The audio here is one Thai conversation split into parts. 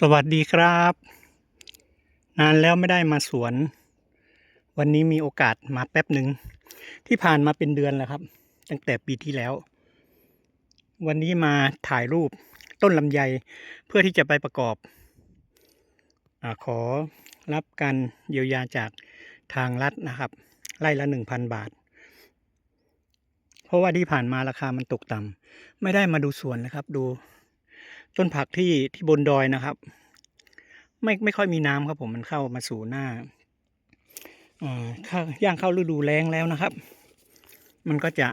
สวัสดีครับ นานแล้วไม่ได้มาสวน วันนี้มีโอกาสมาแป๊บหนึ่งที่ผ่านมาเป็นเดือนแล้วครับ ตั้งแต่ปีที่แล้ว วันนี้มาถ่ายรูปต้นลำไยเพื่อที่จะไปประกอบอขอรับการเยียวยาจากทางรัฐนะครับไร่ละหนึ่งพันบาท เพราะว่าที่ผ่านมาราคามันตกต่ำไม่ได้มาดูสวนนะครับ ดู ต้นผักที่ที่บนดอยนะครับ ไม่ไม่ค่อยมีน้ำครับผมมันเข้ามาสู่หน้าอ่าเข้าย่างเข้าฤดูแล้งแล้วนะครับ มันก็จะ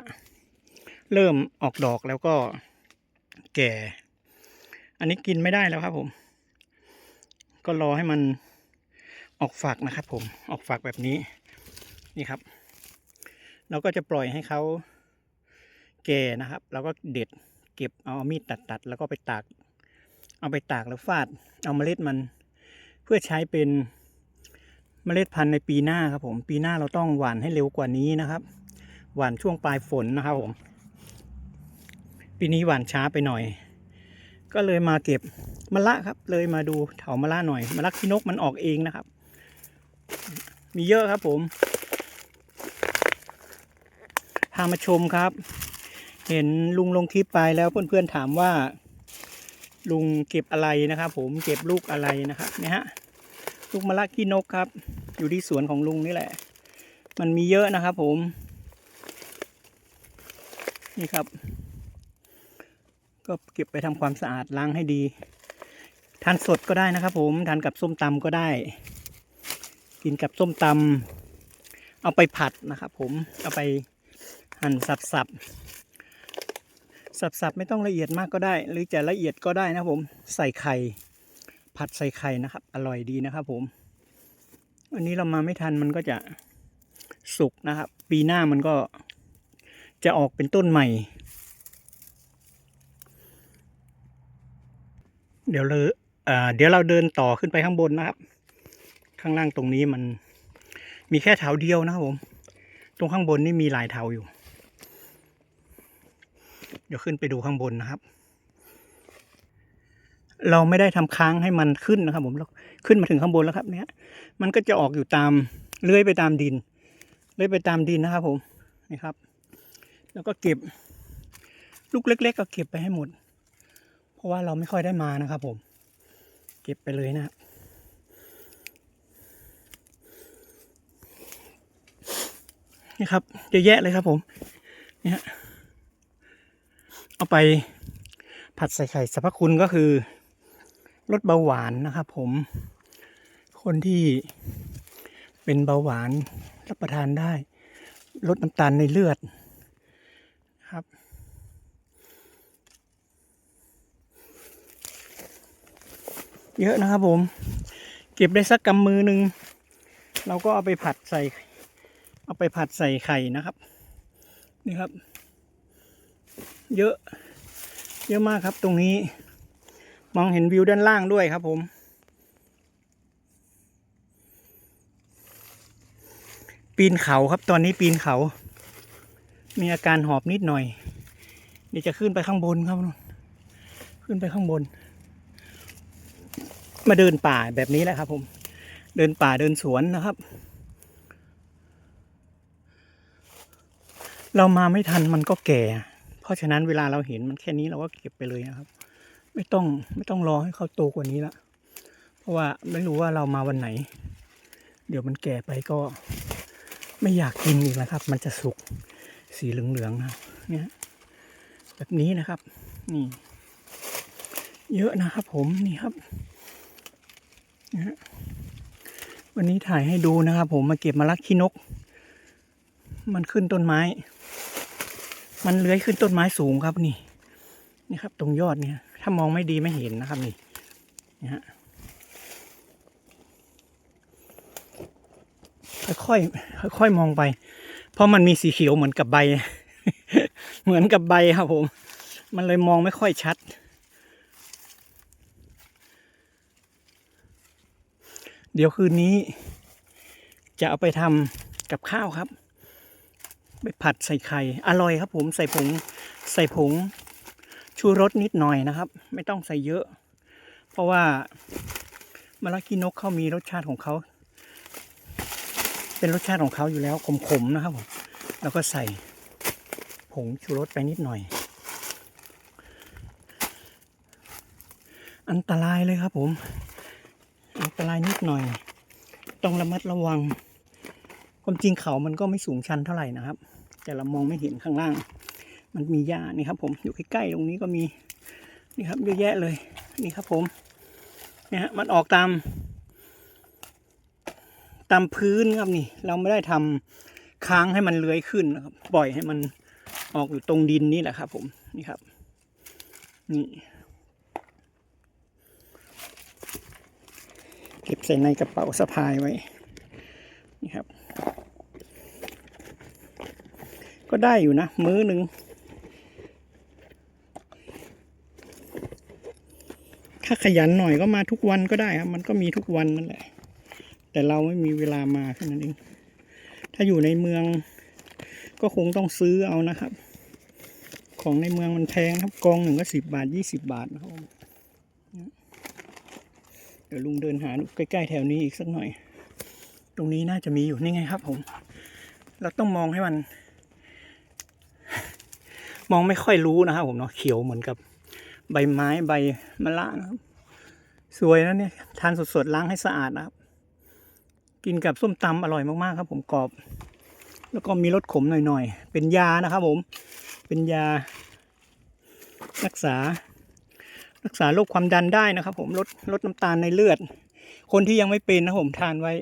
เริ่มออกดอกแล้วก็แก่ อันนี้กินไม่ได้แล้วครับผม ก็รอให้มันออกฝักนะครับ ผมออกฝักแบบนี้นี่ครับ เราก็จะปล่อยให้เขาแก่นะครับ แล้วก็เด็ดเก็บเอามีดตัดตัดแล้วก็ไปตาก เอาไปตากแล้วฟาด เอาเมล็ดมัน เพื่อใช้เป็นเมล็ดพันธุ์ในปีหน้าครับผม ปีหน้าเราต้องหว่านให้เร็วกว่านี้นะครับ หว่านช่วงปลายฝนนะครับผม ปีนี้หว่านช้าไปหน่อย ก็เลยมาเก็บมะละครับ เลยมาดูเถามะละหน่อยมะละขี้นกมันออกเองนะครับ มีเยอะครับผมพามาชมครับ เห็นลุงลงคลิปไปแล้วเพื่อนๆถามว่า ลุงเก็บอะไรนะครับ ผมเก็บลูกอะไรนะครับเนี่ยฮะลูกมะละกี้นกครับ อยู่ที่สวนของลุงนี่แหละ มันมีเยอะนะครับผม นี่ครับ ก็เก็บไปทำความสะอาดล้างให้ดีทานสดก็ได้นะครับผมทานกับส้มตำก็ได้ กินกับส้มตำเอาไปผัดนะครับผมเอาไปหั่นสับ สับๆ ไม่ต้องละเอียดมากก็ได้ หรือจะละเอียดก็ได้นะผมใส่ไข่ ผัดใส่ไข่นะครับ อร่อยดีนะครับผมวันนี้เรามาไม่ทันมันก็จะสุกนะครับ ปีหน้ามันก็จะออกเป็นต้นใหม่ เดี๋ยวเราอ่าเดี๋ยวเราเดินต่อขึ้นไปข้างบนนะครับ ข้างล่างตรงนี้มันมีแค่แถวเดียวนะครับผม ตรงข้างบนนี่มีหลายแถวอยู่ ดี๋ยวขึ้นไปดูข้างบนนะครับ เราไม่ได้ทำค้างให้มันขึ้นนะครับ ผมเราขึ้นมาถึงข้างบนแล้วครับ เนี้ยมันก็จะออกอยู่ตามเลื้อยไปตามดินเลื้อยไปตามดินนะครับผมนี่ครับ แล้วก็เก็บ ลูกเล็ก ๆ ก็เก็บไปให้หมด เพราะว่าเราไม่ค่อยได้มานะครับ ผม เก็บไปเลยนะครับนี่ครับเยอะแยะเลยครับผมเนี่ย เอาไปผัดใส่ไข่สรรพคุณก็คือลดเบาหวานนะครับผม คนที่เป็นเบาหวานรับประทานได้ ลดน้ำตาลในเลือดครับ เยอะนะครับผม เก็บได้สักกำมือหนึ่งเราก็เอาไปผัดใส่ เอาไปผัดใส่ไข่นะครับ นี่ครับ เยอะ เยอะมากครับตรงนี้ มองเห็นวิวด้านล่างด้วยครับผม ปีนเขาครับตอนนี้ปีนเขา มีอาการหอบนิดหน่อย เดี๋ยวจะขึ้นไปข้างบนครับนู่นขึ้นไปข้างบน มาเดินป่าแบบนี้แหละครับ ผม เดินป่าเดินสวนนะครับเรามาไม่ทันมันก็แก่ เพราะฉะนั้นเวลาเราเห็นมันแค่นี้เราก็เก็บไปเลยนะครับ ไม่ต้องไม่ต้องรอให้เขาโตกว่านี้ละเพราะว่าไม่รู้ว่าเรามาวันไหน เดี๋ยวมันแก่ไปก็ไม่อยากกินอีกแล้วครับ มันจะสุกสีเหลืองๆนะเนี่ยแบบนี้นะครับ นี่ เยอะนะครับผมนี่ครับนะวันนี้ถ่ายให้ดูนะครับ ผมมาเก็บมาลักขี้นก มันขึ้นต้นไม้ มันเลื้อยขึ้นต้นไม้สูงครับนี่ นี่ครับ ตรงยอดเนี่ย ถ้ามองไม่ดีไม่เห็นนะครับนี่นะฮะค่อยๆค่อยๆมองไป เพราะมันมีสีเขียวเหมือนกับใบ เหมือนกับใบครับผม มันเลยมองไม่ค่อยชัด เดี๋ยวคืนนี้ จะเอาไปทำกับข้าวครับ ไปผัดใส่ไข่อร่อยครับผมใส่ผงใส่ผงชูรสนิดหน่อยนะครับ ไม่ต้องใส่เยอะ เพราะว่ามะระขี้นกเขามีรสชาติของเขาเป็นรสชาติของเขาอยู่แล้วขมๆนะครับผมแล้วก็ใส่ผงชูรสไปนิดหน่อย อันตรายเลยครับผม อันตรายนิดหน่อย ต้องระมัดระวัง ความจริงเขามันก็ไม่สูงชันเท่าไหร่นะครับ แต่เรามองไม่เห็นข้างล่าง มันมีหญ้านี่ครับ ผมอยู่ใกล้ๆตรงนี้ก็มีนี่ครับเยอะแยะเลยนี่ครับผมเนี่ยฮะมันออกตาม ตามพื้นครับนี่ เราไม่ได้ทำค้างให้มันเลื้อยขึ้นนะครับ ปล่อยให้มันออกอยู่ตรงดินนี่แหละครับ ผมนี่ครับ นี่เก็บใส่ในกระเป๋าสะพายไว้นี่ครับ ก็ได้อยู่นะ มื้อหนึ่งถ้าขยันหน่อยก็มาทุกวันก็ได้ครับ มันก็มีทุกวันนั่นแหละ แต่เราไม่มีเวลามาแค่นั้นเอง ถ้าอยู่ในเมืองก็คงต้องซื้อเอานะครับ ของในเมืองมันแพงครับ กองหนึ่งก็สิบบาทยี่สิบบาทนะครับ เดี๋ยวลุงเดินหาดูใกล้ๆแถวนี้อีกสักหน่อย ตรงนี้น่าจะมีอยู่นี่ไงครับผม เราต้องมองให้มัน มองไม่ค่อยรู้นะครับผมเนาะเขียวเหมือนกับใบไม้ใบมะละนะครับ สวยนะเนี่ยทานสดๆล้างให้สะอาดนะครับ กินกับส้มตำอร่อยมากๆครับ ผมกรอบ แล้วก็มีรสขมหน่อยๆ เป็นยานะครับผม เป็นยา รักษา รักษาโรคความดันได้นะครับ ผมลดลดน้ำตาลในเลือด คนที่ยังไม่เป็นนะผมทานไว้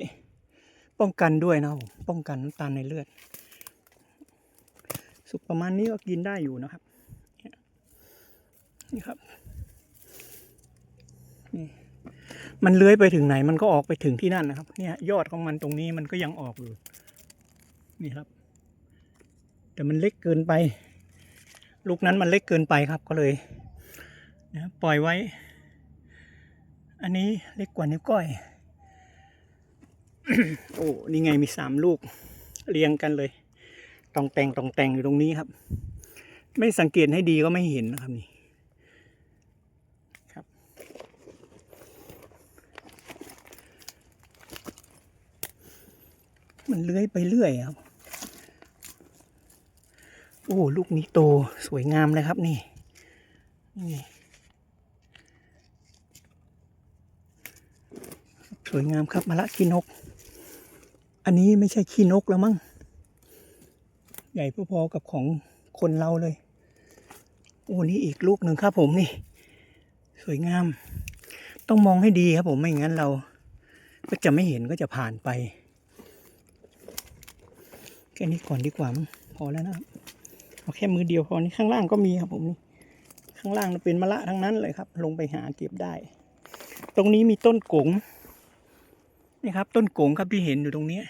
ป้องกันด้วยนะครับป้องกันน้ำตาลในเลือด สุกประมาณนี้ก็กินได้อยู่นะครับนี่ครับนี่มันเลื้อยไปถึงไหนมันก็ออกไปถึงที่นั่นนะครับ เนี่ย ยอดของมันตรงนี้มันก็ยังออกอยู่นี่ครับ แต่มันเล็กเกินไป ลูกนั้นมันเล็กเกินไปครับก็เลยนะปล่อยไว้ อันนี้เล็กกว่านิ้วก้อย โอ้ นี่ไงมีสามลูกเรียงกันเลย ตองแต่งตองแต่งอยู่ตรงนี้ครับ ไม่สังเกตให้ดีก็ไม่เห็นนะครับนี่ครับ มันเลื้อยไปเรื่อยครับ โอ้ ลูกนี้โตสวยงามเลยครับนี่ นี่สวยงามครับมะละขี้นก อันนี้ไม่ใช่ขี้นกแล้วมั้ง ใหญ่พอๆกับของคนเราเลย โอ้นี่อีกลูกหนึ่งครับผมนี่ สวยงาม ต้องมองให้ดีครับผมไม่งั้นเรา ก็จะไม่เห็นก็จะผ่านไป แค่นี้ก่อนดีกว่ามั้งพอแล้วนะครับเอาแค่มือเดียวพอนี่ข้างล่างก็มีครับผมนี่ข้างล่างเป็นมะละทั้งนั้นเลยครับ ลงไปหาเก็บได้ ตรงนี้มีต้นกง นี่ครับ ต้นโกงครับที่เห็นอยู่ตรงเนี้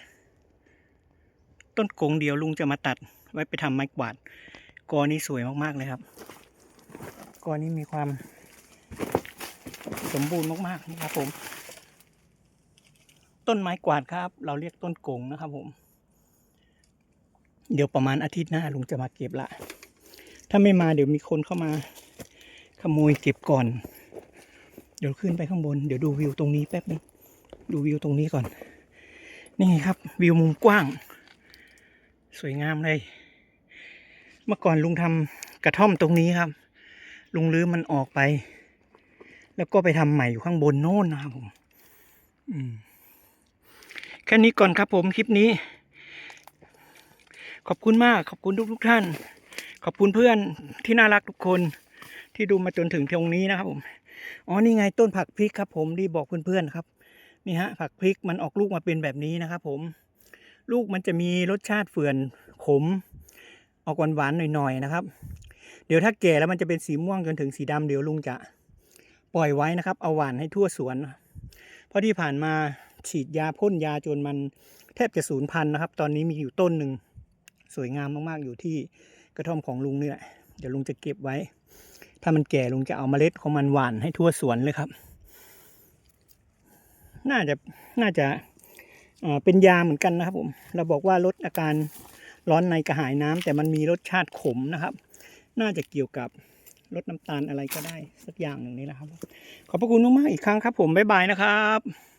ต้นโกงเดียวลุงจะมาตัดไว้ไปทำไม้กวาด กอนี้สวยมากๆเลยครับ กอนี้มีความ สมบูรณ์มากๆนะครับผม ต้นไม้กวาดครับ เราเรียกต้นโกงนะครับผม เดี๋ยวประมาณอาทิตย์หน้าลุงจะมาเก็บละ ถ้าไม่มาเดี๋ยวมีคนเข้ามา ขโมยเก็บก่อน เดี๋ยวขึ้นไปข้างบน เดี๋ยวดูวิวตรงนี้แป๊บนึง ดูวิวตรงนี้ก่อน นี่ครับ วิวมุมกว้าง สวยงามเลย เมื่อก่อนลุงทำกระท่อมตรงนี้ครับ ลุงลื้อมันออกไป แล้วก็ไปทำใหม่อยู่ข้างบนโน่นนะครับผมแค่นี้ก่อนครับผมคลิปนี้ ขอบคุณมาก ขอบคุณทุกทุกท่าน ขอบคุณเพื่อนที่น่ารักทุกคนที่ดูมาจนถึงตรงนี้นะครับผม อ๋อ นี่ไงต้นผักพริกครับผมที่บอกเพื่อนๆครับ นี่ฮะผักพริกมันออกลูกมาเป็นแบบนี้นะครับผม ลูกมันจะมีรสชาติเฟื่อนขม ออกหวานๆหน่อยๆนะครับ เดี๋ยวถ้าแก่แล้วมันจะเป็นสีม่วงจนถึงสีดำเดี๋ยวลุงจะปล่อยไว้นะครับ เอาหวานให้ทั่วสวน เพราะที่ผ่านมาฉีดยาพ่นยาจนมันแทบจะสูญพันธุ์นะครับ ตอนนี้มีอยู่ต้นหนึ่งสวยงามมากๆอยู่ที่กระท่อมของลุงนี่แหละ เดี๋ยวลุงจะเก็บไว้ ถ้ามันแก่ลุงจะเอาเมล็ดของมันหว่านให้ทั่วสวนเลยครับ น่าจะน่าจะเป็นยาเหมือนกันนะครับผมเราบอกว่าลดอาการร้อนในกระหายน้ำแต่มันมีรสชาติขมนะครับ น่าจะเกี่ยวกับลดน้ำตาลอะไรก็ได้สักอย่างหนึ่งนี่แหละครับ ขอบพระคุณมากๆอีกครั้งครับผมบ๊ายบายนะครับ